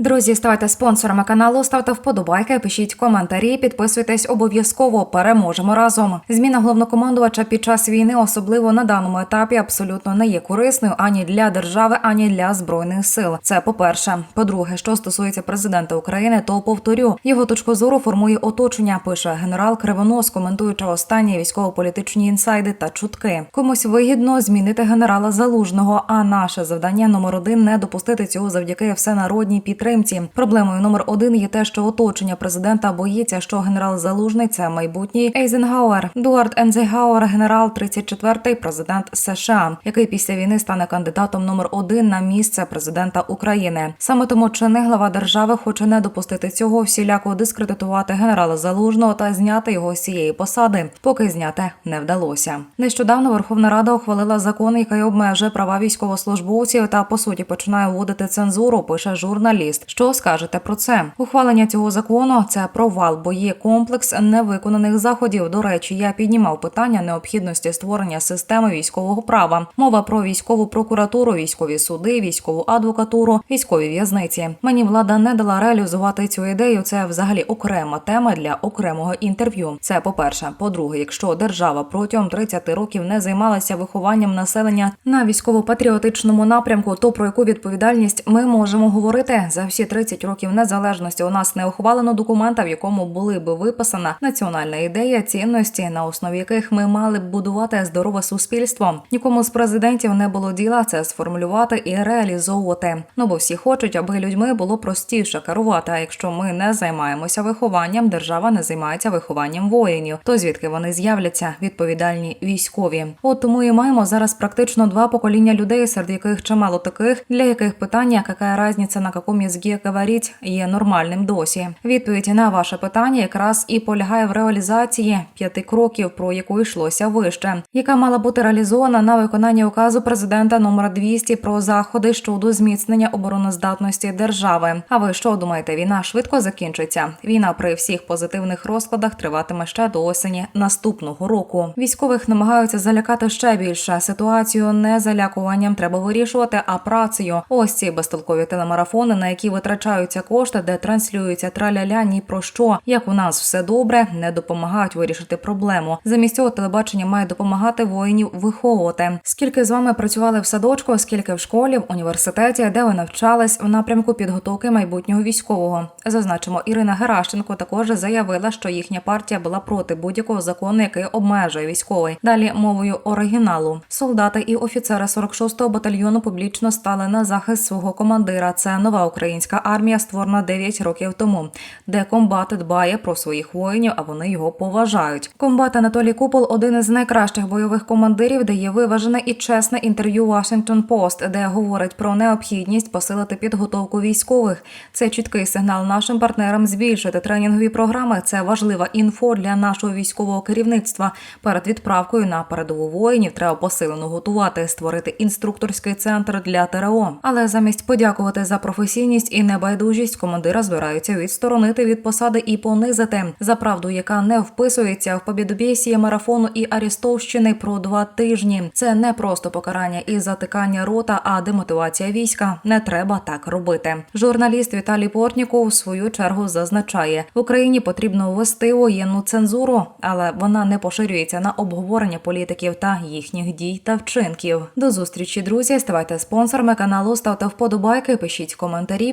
Друзі, ставайте спонсорами каналу, ставте вподобайки, пишіть коментарі, підписуйтесь обов'язково. Переможемо разом. Зміна головнокомандувача під час війни, особливо на даному етапі, абсолютно не є корисною ані для держави, ані для збройних сил. Це по-перше. По-друге, що стосується президента України, то повторю його точку зору формує оточення. Пише генерал Кривонос, коментуючи останні військово-політичні інсайди та чутки. Комусь вигідно змінити генерала залужного. А наше завдання номер один не допустити цього завдяки всенародній підтримці. Проблемою номер один є те, що оточення президента боїться, що генерал Залужний це майбутній Ейзенгауер. Дуард Ензегауер, генерал 34-й президент США, який після війни стане кандидатом номер один на місце президента України. Саме тому чинний глава держави хоче не допустити цього, всіляко дискредитувати генерала Залужного та зняти його з цієї посади, поки зняти не вдалося. Нещодавно Верховна Рада ухвалила закон, який обмежує права військовослужбовців та по суті починає вводити цензуру. Пише журналіст. Що скажете про це? Ухвалення цього закону це провал, бо є комплекс невиконаних заходів. До речі, я піднімав питання необхідності створення системи військового права. Мова про військову прокуратуру, військові суди, військову адвокатуру, військові в'язниці. Мені влада не дала реалізувати цю ідею. Це взагалі окрема тема для окремого інтерв'ю. Це по перше. По-друге, якщо держава протягом 30 років не займалася вихованням населення на військово-патріотичному напрямку, то про яку відповідальність ми можемо говорити за всі 30 років незалежності? У нас не ухвалено документа, в якому були би виписана національна ідея, цінності, на основі яких ми мали б будувати здорове суспільство. Нікому з президентів не було діла це сформулювати і реалізовувати. Ну бо всі хочуть, аби людьми було простіше керувати. А якщо ми не займаємося вихованням, держава не займається вихованням воїнів. То звідки вони з'являться? Відповідальні військові. От тому і маємо зараз практично два покоління людей, серед яких чимало таких, для яких питання, яка різниця на якому язикі говорить, є нормальним досі. Відповідь на ваше питання якраз і полягає в реалізації п'яти кроків, про яку йшлося вище, яка мала бути реалізована на виконання указу президента номер 200 про заходи щодо зміцнення обороноздатності держави. А ви що думаєте? Війна швидко закінчиться? Війна при всіх позитивних розкладах триватиме ще до осені наступного року. Військових намагаються залякати ще більше. Ситуацію не залякуванням треба вирішувати, а працею. Ось ці безтолкові телемарафони, на які витрачаються кошти, де транслюються траляля ні про що. Як у нас все добре, не допомагають вирішити проблему. Замість цього телебачення має допомагати воїнів виховувати. Скільки з вами працювали в садочку, скільки в школі, в університеті, де ви навчались в напрямку підготовки майбутнього військового? Зазначимо, Ірина Геращенко також заявила, що їхня партія була проти будь-якого закону, який обмежує військовий. Далі мовою оригіналу. Солдати і офіцери 46-го батальйону публічно стали на захист свого командира. Це нова українська армія, створена 9 років тому, де комбат дбає про своїх воїнів, а вони його поважають. Комбат Анатолій Купол один із найкращих бойових командирів, дає виважене і чесне інтерв'ю Washington Post, де говорить про необхідність посилити підготовку військових. Це чіткий сигнал нашим партнерам збільшити тренінгові програми. Це важлива інфо для нашого військового керівництва. Перед відправкою на передову воїнів треба посилено готувати, створити інструкторський центр для ТРО. Але замість подякувати за професійність і небайдужість, командира збираються відсторонити від посади і понизити за правду, яка не вписується в побідобєсії марафону і арестовщини про два тижні. Це не просто покарання і затикання рота, а демотивація війська. Не треба так робити. Журналіст Віталій Портніков в свою чергу зазначає, в Україні потрібно ввести воєнну цензуру, але вона не поширюється на обговорення політиків та їхніх дій та вчинків. До зустрічі, друзі. Ставайте спонсорами каналу, ставте вподобайки, пишіть коментарі,